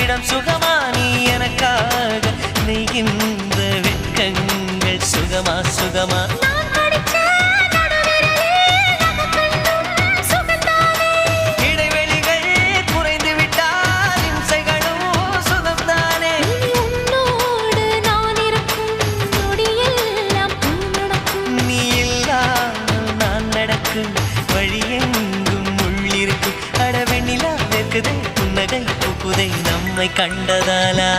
எல்லாம் சுகமா நீ எனக்காக நெய்கின்ற வெட்கங்கள் சுகமா சுகமா. நான் படிச்ச நடுவிரலே நமக்கென்றும் சுகந்தானே. இடைவெளிகள் குறைந்து விட்டால் உள்ளிருக்கு புன்னகை பூக்குதை நம்மை கண்டதாலா?